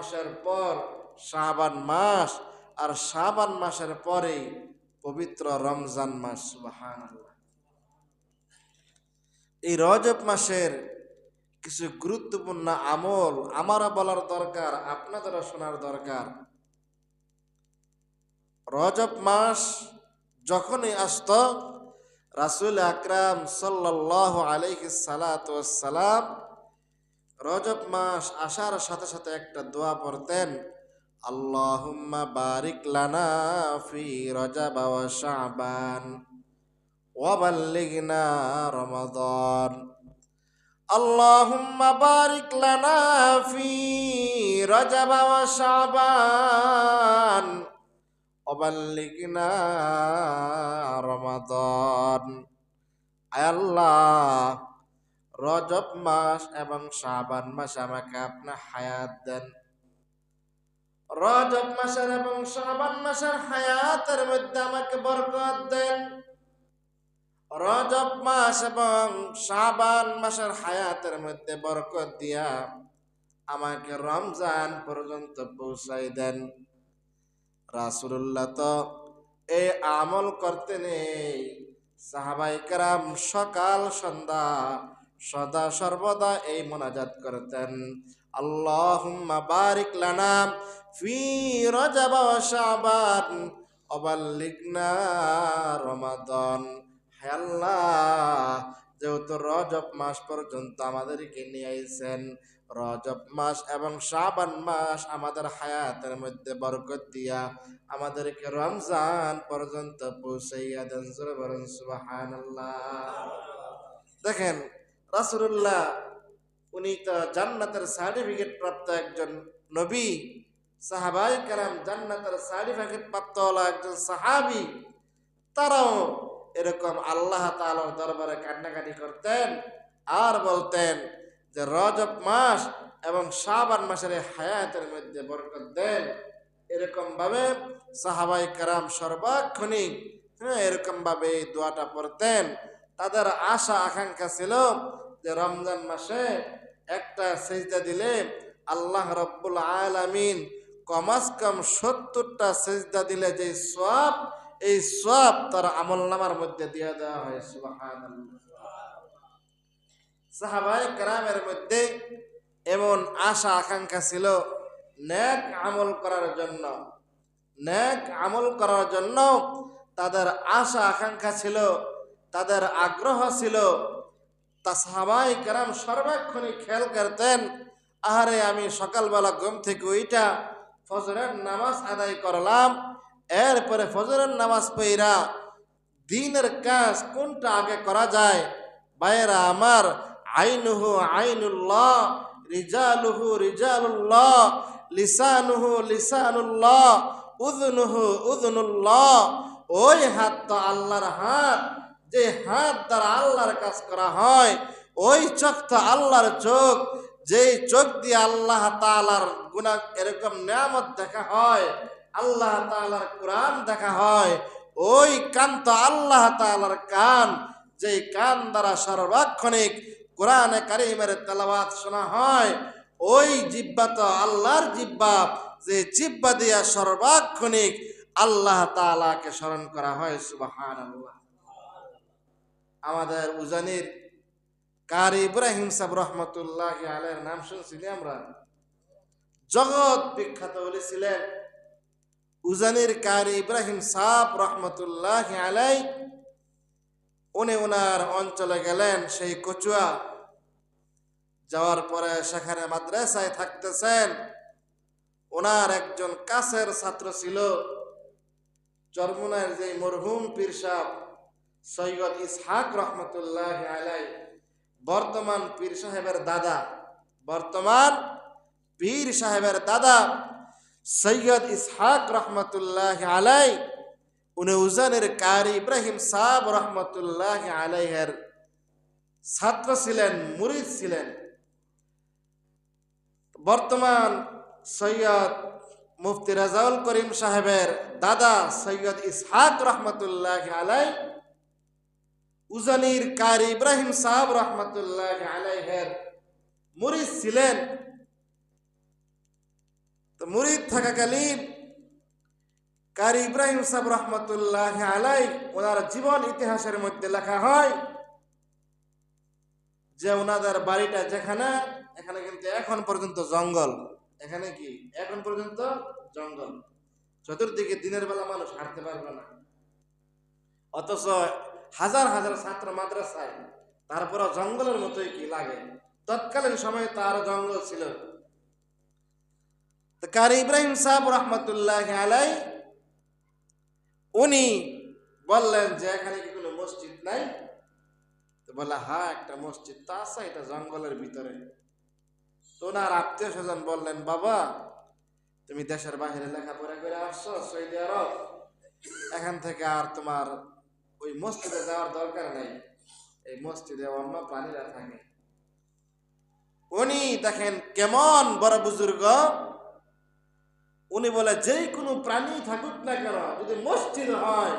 মাসের পর শাবান মাস, আর শাবান মাসের পরে পবিত্র রমজান মাস, সুবহানাল্লাহ। এই রজব মাসের কিছু গুরুত্বপূর্ণ আমল আমারও বলার দরকার, আপনাদেরও শোনার দরকার। রজব মাস যখনই আসত, রাসুল আকরাম সাল্লাহ আলাইহি সালাম রজব মাস আসার সাথে সাথে একটা দোয়া পড়তেন, আল্লাহুম্মা বারিক লানা ফি রজব ওয়া শাবান ওয়া বাল্লিগনা রমাদান। আল্লাহুম্মা বারিক লানা ফি রজব ওয়া শাবান ওয়া বাল্লিগনা রমাদান। আয় আল্লাহ রজব মাস এবং শাবান মাস আমাকে আপনার হায়াত দেন। রজব মাসের এবং শাবান মাসের হায়াতের মধ্যে আমাকে বরকত দেন। রজব মাস এবং শাবান মাসের হায়াতের মধ্যে বরকত দিয়া আমাকে রমজান পর্যন্ত পৌঁছাই দেন। রাসুল্লাহ তো এই আমল করতে নেই। সাহাবাই কারাম সকাল সন্ধ্যা সদা সর্বদা এই মোনাজাত করতেন। আল্লাহুম্মা বারিক লানা ফি রজব ওয়া শাবান অবাল্লিগনা রমাদান। হে আল্লাহ, যেহেতু রজব মাস পর্যন্ত আমাদেরকে নিয়ে আইছেন রজব মাস এবং শাবান মাস আমাদের হায়াতের মধ্যে বরকত দিয়া আমাদেরকে রমজান পর্যন্ত পৌঁছাইয়া দেন। সুবহানাল্লাহ। দেখেন রাসূলুল্লাহ, উনি তো জান্নাতের সার্টিফিকেট প্রাপ্ত একজন নবী সাহাবাই কালাম জান্নাতের সার্টিফিকেট প্রাপ্ত হলো একজন সাহাবি। তারাও এরকম আল্লাহ তাআলার দরবারে কান্নাকাটি করতেন আর বলতেন যে রজব মাস এবং শাবান মাসের হায়াতের মধ্যে বরকত দেন। এরকম ভাবে সাহাবাই কারাম সর্বাক্ষণিক হ্যাঁ এরকম ভাবে এই দোয়াটা পড়তেন। তাদের আশা, আকাঙ্ক্ষা ছিল যে রমজান মাসে একটা সেজদা দিলে আল্লাহ রব্বুল আলামিন কমাস কম সত্তরটা সেজদা দিলে যে সব এই সব তার আমল নামার মধ্যে দিয়ে দেওয়া হয়। সুবহানাল্লাহ। সাহাবাই কারামের মধ্যে এমন আশা, আকাঙ্ক্ষা ছিল ন্যাক আমল করার জন্য। ন্যাক আমল করার জন্য তাদের আশা, আকাঙ্ক্ষা ছিল, তাদের আগ্রহ ছিল তা সাহাবাই কারাম সর্বাক্ষণই খেয়াল করতেন, আহারে আমি সকালবেলা ঘুম থেকে ওইটা ফজরের নামাজ আদায় করলাম, এরপরে ফজরের নামাজ পইরা দিনের কাজ কোনটা আগে করা যায়? বাইরা আমার আইনুহু আইনুল্লাহ, রিজালুহু রিজালুল্লাহ, লিসানুহু লিসানুল্লাহ উদনুহু উদনুল্লাহ ওই হাত তো আল্লাহর হাত। যে হাত দ্বারা আল্লাহর কাজ করা হয়, ওই চোখ তো আল্লাহর চোখ, যেই চোখ দিয়ে আল্লাহ তালার গুণা এরকম নিয়ামত দেখা হয়, আল্লাহ তালার কোরআন দেখা হয়, ওই কান তো আল্লাহ তালার কান, যেই কান দ্বারা সর্বাক্ষণিক কোরআনে কারিমের তেলাওয়াত শোনা হয়, ওই জিব্বা তো আল্লাহর জিব্বা যে জিব্বা দিয়া সর্বাক্ষণিক আল্লাহ তালাকে স্মরণ করা হয় সুবাহান আল্লাহ আমাদের উজানির কারি ইব্রাহিম সাহ রহমতুল্লাহ আলের নাম শুনছিলি আমরা? জগৎ বিখ্যাত বলেছিলেন, উজানির কারি ইব্রাহিম সাহ রহমতুল্লাহ আলাই, উনি ওনার অঞ্চলে গেলেন সেই কচুয়া। যাওয়ার পরে সেখানে মাদ্রাসায় থাকতেছেন। ওনার একজন কাছের ছাত্র ছিল চরমুনার যে মরহুম পীর সাহ সৈয়দ ইসহাক রহমতুল্লাহ আলাই বর্তমান পীর সাহেবের দাদা, বর্তমান পীর সাহেবের দাদা সৈয়দ ইসহাক রহমতুল্লাহ আলাই উনি উজানের কারি ইব্রাহিম সাহ রহমতুল্লাহ আলাইহের ছাত্র ছিলেন, মুরিদ ছিলেন। বর্তমান সৈয়দ মুফতি রাজাউল করিম সাহেবের দাদা সৈয়দ ইসহাক রহমতুল্লাহ আলাই উজানির কারি ইব্রাহিম সাহেব রহমতুল্লাহ আলাইহের মুরিদ ছিলেন। তো মুরিদ থাকাকালীন কারি ইব্রাহিম সাহেব রহমতুল্লাহ আলাই ওনার জীবন ইতিহাসের মধ্যে লেখা হয় যে ওনাদের বাড়িটা যেখানে, এখানে কিন্তু এখন পর্যন্ত জঙ্গল। এখানে কি? এখন পর্যন্ত জঙ্গল। চতুর্দিকে দিনের বেলা মানুষ হাঁটতে পারবে না। অথচ হাজার হাজার ছাত্র মাদ্রাসায় তারপরে জঙ্গলের মতোই কি লাগে? তৎকালীন সময়ে তার জঙ্গল ছিল। কারি ইব্রাহিম সাহেব রহমতুল্লাহ আলাই উনি বললেন যে এখানে কি কোনো মসজিদ নাই? তো বললে হ্যাঁ একটা মসজিদ তো আছে, এটা জঙ্গলের ভিতরে। তো ওনার আত্মীয় স্বজন বললেন, বাবা, তুমি দেশের বাহিরে লেখাপড়া করে আসছো সৌদি আরব, এখান থেকে আর তোমার ওই মসজিদে যাওয়ার দরকার নেই। এই মসজিদে অন্য প্রাণীরা থাকে। উনি দেখেন কেমন বড় বুজুর্গ। উনি বলে যে কোনো প্রাণী থাকুক না কেন, যদি মসজিদ হয়,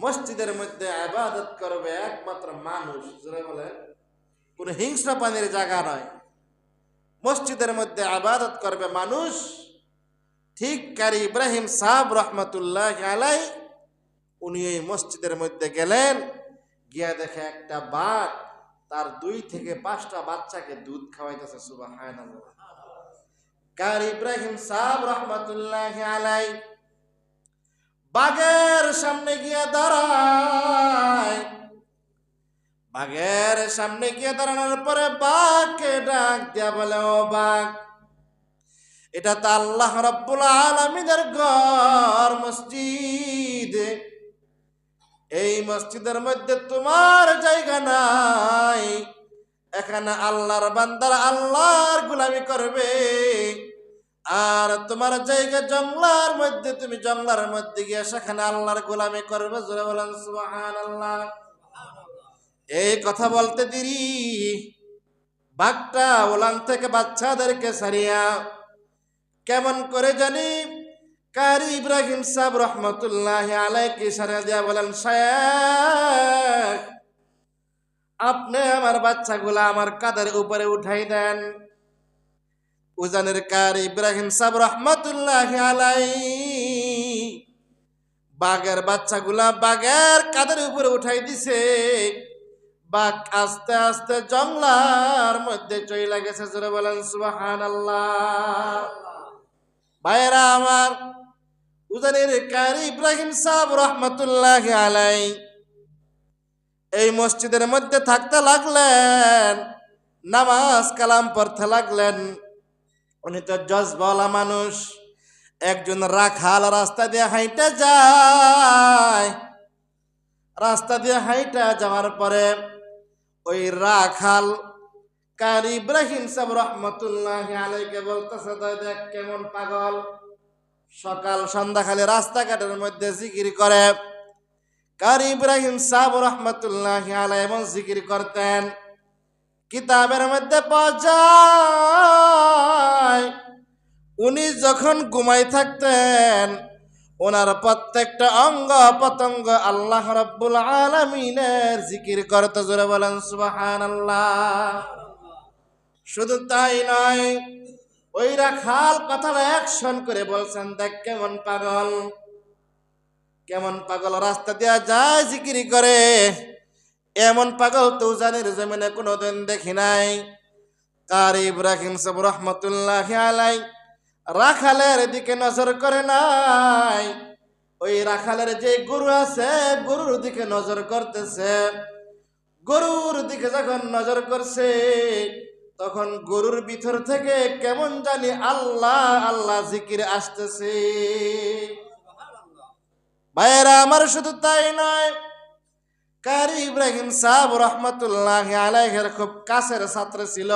মসজিদের মধ্যে আবাদত করবে একমাত্র মানুষ। জোরে বলে কোন হিংস্র প্রাণীর জায়গা নয়। মসজিদের মধ্যে আবাদত করবে মানুষ। ঠিক কারি ইব্রাহিম সাহেব রহমতুল্লাহ আলাই উনি এই মসজিদের মধ্যে গেলেন, গিয়া দেখে একটা বাঘ তার দুই থেকে পাঁচটা বাচ্চাকে দুধ খাওয়াইতেছে সুবাহ কার ইব্রাহিম সাহেব রহমতুল্লাহ আলাই বাঘের সামনে গিয়ে দাঁড়ায়। বাঘের সামনে গিয়ে দাঁড়ানোর পরে বাঘকে ডাক দিয়া বলে, ও বাঘ, এটা তো আল্লাহ রব্বুল আলমিনের ঘর, মসজিদ। এই মসজিদের মধ্যে তোমার জায়গা নাই। এখানে আল্লাহর বান্দার আল্লাহর গুলামি করবে। আর তোমার জায়গা জঙ্গলার মধ্যে, তুমি জঙ্গলার মধ্যে গিয়ে সেখানে আল্লাহর গোলামি করবে। জোরে বলেন সুবহান আল্লাহ এই কথা বলতে দিরি। বাঘটা ওলান থেকে বাচ্চাদেরকে সারিয়া কেমন করে জানি কারি ইব্রাহিম সাহেব রহমতুল্লাহ আলাইকে সারিয়া দিয়া বলেন, শেখ, আপনি আমার বাচ্চাগুলা আমার কাদের উপরে উঠাই দেন। উজানের কার ইব্রাহিম সাহেব রহমতুল্লাহ আলাই বাঘের বাচ্চাগুলা বাঘের কাদের উপরে উঠাই দিছে। বাঘ আস্তে আস্তে জঙ্গলার মধ্যে চলে গেছে, জোরে বলেন সুবাহান আল্লাহ ভাইরা আমার উজানের কার ইব্রাহিম সাহেব রহমতুল্লাহ আলাই। এই মসজিদের মধ্যে থাকতে লাগলেন, নামাজ কালাম পড়তে লাগলেন। উনি তো জজ বলা মানুষ, একজন রাখাল রাস্তা দিয়ে হাইটা যায়। রাস্তা দিয়ে হাইটা যাওয়ার পরে ওই রাখাল কার ইব্রাহিম সাহেব রহমতুল্লাহ আলাইকে বলতেছে দেখ কেমন পাগল। সকাল সন্ধ্যা খালি রাস্তাঘাটের মধ্যে জিকির করে। কার ইব্রাহিম সাহেব রহমতুল্লাহ এমন জিকির করতেন, কিতাবের মধ্যে উনি যখন ঘুমাই থাকতেন, ওনার প্রত্যেকটা অঙ্গ পতঙ্গ আল্লাহ রব্বুল আলমিনের জিকির করতে। জোরে বলেন সুবাহান আল্লাহ শুধু তাই নয় ওই রাখাল কথাটা অ্যাকশন করে বলছেন, দেখ কেমন পাগল। কেমন পাগল, রাস্তা দেওয়া যায় জিকিরি করে। এমন পাগল তো জানির জমিনে কোনোদিন দেখি নাই। কার ইব্রাহিম সাহেব রহমতুল্লাহ আলাই রাখালের দিকে নজর করে নাই। ওই রাখালের যে গরু আছে, গরুর দিকে নজর করতেছে। গরুর দিকে যখন নজর করছে তখন গরুর ভিতর থেকে কেমন জানি আল্লাহ আল্লাহ জিকির আসতেছে। ভাইয়েরা, আমার শুধু তাই নয়, কারি ইব্রাহিম সাহেব রহমতুল্লাহ আলাইহের খুব কাছের ছাত্র ছিল।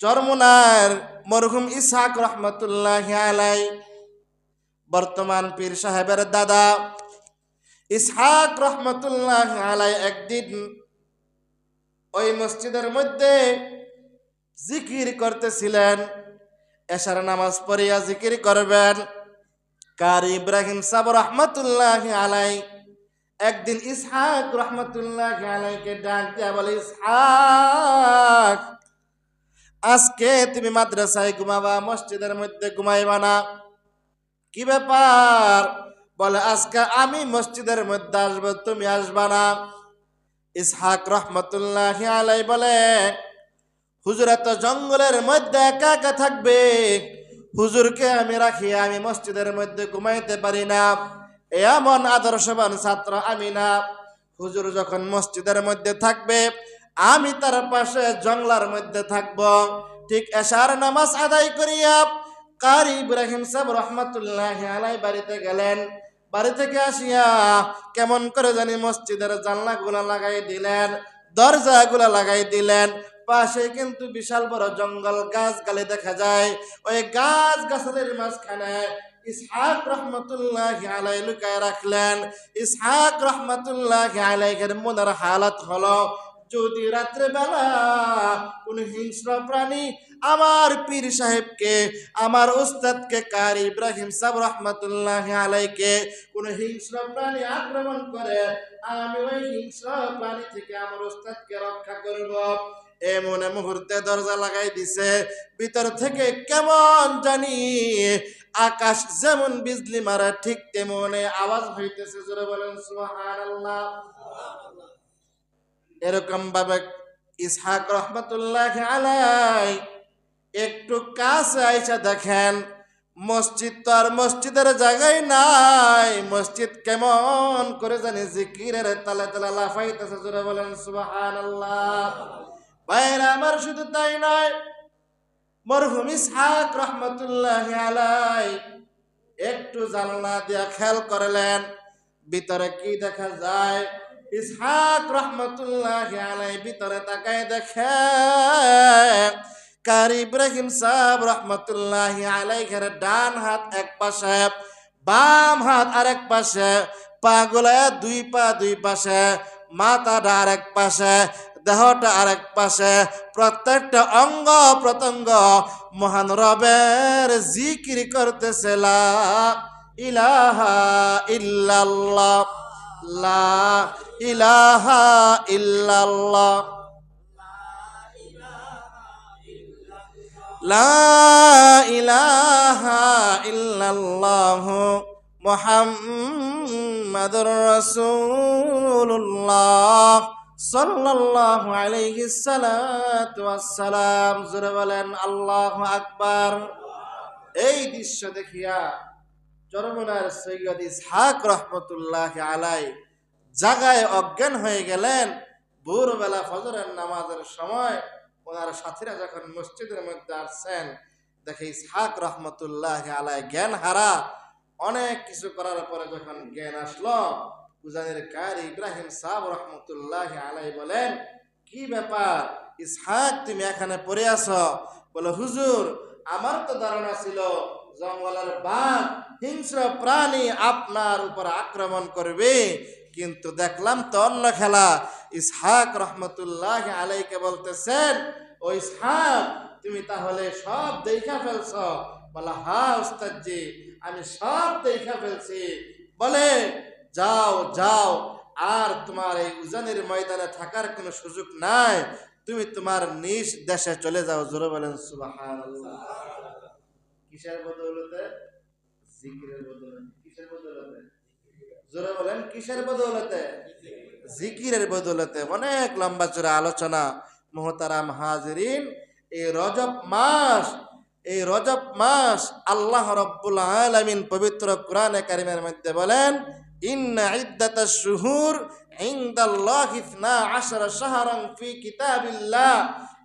চরমুনার মরহুম ইসাক রহমতুল্লাহ আলাই, বর্তমান পীর সাহেবের দাদা। ইসহাক রহমতুল্লাহ আলাই একদিন ওই মসজিদের মধ্যে জিকির করতেছিলেন। এশার নামাজ পড়িয়া জিকির করবেন। কার ইব্রাহিম সাব রহমতুল্লাহ আলাই, একদিন ইসহাক রহমতুল্লাহ আলাইকে ডাক দেয়া বলে, ইসহাক, আজকে তুমি মাদ্রাসায় ঘুমাবা, মসজিদের মধ্যে ঘুমাইবা না। কি ব্যাপার? বলে, আজকে আমি মসজিদের মধ্যে আসব, তুমি আসবা না। ইসহাক রহমতুল্লাহ আলাই বলে হুজুর এত জঙ্গলের মধ্যে একা একা থাকবে? হুজুরকে আমি রাখি, আমি মসজিদের মধ্যে ঘুমাইতে পারি না। এমন আদর্শবান ছাত্র আমি না। হুজুর যখন মসজিদের মধ্যে থাকবে, আমি তার পাশে জঙ্গলার মধ্যে থাকব। ঠিক এশার নামাজ আদায় করিয়া কারি ইব্রাহিম সাহেব রহমতুল্লাহ আলাই বাড়িতে গেলেন। বাড়ি থেকে আসিয়া কেমন করে জানি মসজিদের জানলাগুলা লাগাই দিলেন, দরজাগুলা লাগাই দিলেন। পাশে কিন্তু বিশাল বড় জঙ্গল গাছ গালে দেখা যায়। ওই গাছ গাছালের মাঝখানে ইসহাক রহমতুল্লাহ আলাই লুকায় রাখলেন। ইসহাক রহমতুল্লাহ আলাইহের মনের হালত হলো যদি রাত্রে বেলা কোন হিংস্র প্রাণী আমার পীর সাহেবকে, আমার উস্তাদকে কার ইব্রাহিম সাহেব রহমতুল্লাহ আলাইকে কোন হিংস্র প্রাণী আক্রমণ করে, আমি ওই হিংস্র প্রাণী থেকে আমার উস্তাদকে রক্ষা করব। এমন মুহূর্তে দরজা লাগাই দিছে, ভিতর থেকে কেমন জানি আকাশ যেমন বিজলি মারা ঠিক তেমনে আওয়াজ হইতেছে, জোরে বলেন সুবহানাল্লাহ। এরকম ভাবে ইসহাক রহমতুল্লাহ আলাই একটু কাছে আইসা দেখেন, মসজিদ তো আর মসজিদের জায়গায় নাই। মসজিদ কেমন করে জানি জিকিরের তালে তালে লাফাইতেছে, জোরে বলেন, সুবহানাল্লাহ। ভাইরা, আমার শুধু তাই নয়, মরহুম ইসহাক রহমতুল্লাহ আলাই একটু জানলা দিয়া খেয়াল করলেন, ভিতরে কি দেখা যায়? ইসহাক রহমতুল্লাহ আলাই ভিতরে তাকায় দেখে কার ইব্রাহিম সাহেব রহমতুল্লাহ আলাই ঘরে ডান হাত এক পাশে, বাম হাত আরেক পাশে, পা গোলায় দুই পা দুই পাশে, মাথাটা আরেক পাশে, দেহটা আরেক পাশে, প্রত্যেকটা অঙ্গ প্রত্যঙ্গ মহান রবের জিকির করতেছে, লা ইলাহা ইল্লাল্লাহ। লা ইলাহা ইল্লাল্লাহ। লা ইলাহা ইল্লাল্লাহ মুহাম্মাদুর রাসূলুল্লাহ। সাল্লাল্লাহু আলাইহি সালাতু ওয়াসসালাম। জোরে বলেন, আল্লাহু আকবার। এই দৃশ্য দেখিয়া চরমনার সৈয়দ ইসহাক রহমতুল্লাহ আলাই জাগায় অজ্ঞান হয়ে গেলেন। ভোরবেলা ফজরের নামাজের সময় ওনার সাথীরা যখন মসজিদের মধ্যে আসছেন, দেখে ইসহাক রহমতুল্লাহ আলাই জ্ঞান হারা। অনেক কিছু করার পরে যখন জ্ঞান আসলো উজানের কার ইব্রাহিম সাহ রহমতুল্লাহ আলাই বলেন, কি ব্যাপার? ইসহাক, তুমি এখানে পড়ে আছো? বলে, হুজুর, আমার তো ধারণা ছিল জঙ্গলের বাঘ, হিংস্র প্রাণী আপনার উপর আক্রমণ করবে। কিন্তু দেখলাম তো অন্য খেলা, ইসহাক রহমতুল্লাহ আলাইকে বলতেছেন, ও ইসহাক, তুমি তাহলে সব দেখা ফেলছ? বলা, হা উস্তাদজি, আমি সব দেখা ফেলছি। বলে, যাও যাও, আর তোমার এই উজানের ময়দানে থাকার কোনো সুযোগ নাই। তুমি তোমার নিজ দেশে চলে যাও। জোরে বলেন, সুবহানাল্লাহ। কিসের বদৌলতে? জিকিরের বদৌলতে। কিসের বদৌলতে? জোরে বলেন, কিসের বদৌলতে? জিকিরের বদৌলতে। অনেক লম্বা চূড়া আলোচনা। মোহতারাম হাজরিন, এই রজব মাস, এই রজব মাস আল্লাহ রব্বুল আলামিন পবিত্র কোরআনে কারিমের মধ্যে বলেন, ইন্না ইদ্দাতাশ শুহুর ইনদাল্লাহি ইসনা আশারা শাহরান ফি কিতাবিল্লাহ।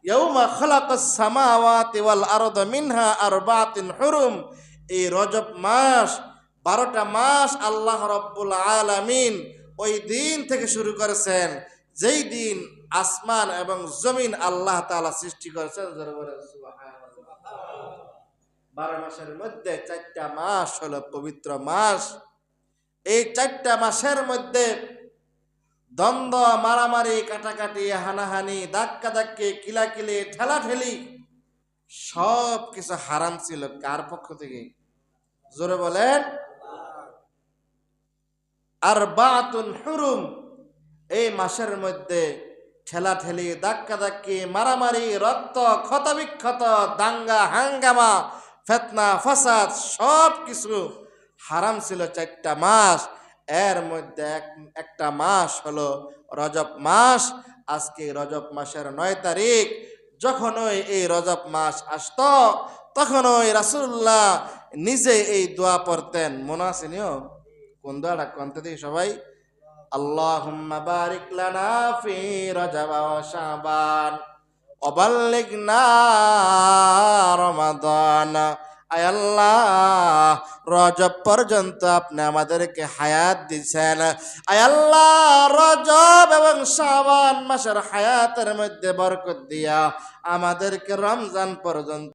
ইয়াউমা খালাকাস সামাওয়াতি ওয়াল আরদা মিনহা আরবাতিন হুরুম। এই রজব মাস, বারোটা মাস আল্লাহ রব্বুল আলামিন ওই দিন থেকে শুরু করেছেন। যেই দিন আসমান এবং জমিন আল্লাহ তাআলা সৃষ্টি করেছেন। বারো মাসের মধ্যে চারটা মাস হলো পবিত্র মাস। এই চারটা মাসের মধ্যে দ্বন্দ্ব, মারামারি, কাটাকাটি, হানাহানি ধাক্কা ধাক্কি কিলাকিলি, ঠেলাঠেলি, সব কিছু হারাম ছিল। কার পক্ষ থেকে? জোরে বলেন। আর বাতুন হুরুম, এই মাসের মধ্যে ঠেলা ঠেলি ধাক্কা ধাক্কি মারামারি, রক্ত ক্ষত বিক্ষত দাঙ্গা, হাঙ্গামা, ফেতনা, ফাসাদ, সব কিছু হারাম ছিল চারটা মাস। এর মধ্যে এক, একটা মাস হলো রজব মাস। আজকে রজব মাসের নয় তারিখ। যখনই এই রজব মাস আসত ওই রাসুল্লাহ নিজে এই দোয়া পড়তেন। মনে আছে নিও? কোন দোয়াটা কনতে দিই সবাই? আল্লাহ ফি আল্লাহ, রজব পর্যন্ত আপনি আমাদেরকে হায়াত দিছেন আয়াল্লাহ রজব এবং শাবান মাসের হায়াতের মধ্যে বরকত দিয়া আমাদেরকে রমজান পর্যন্ত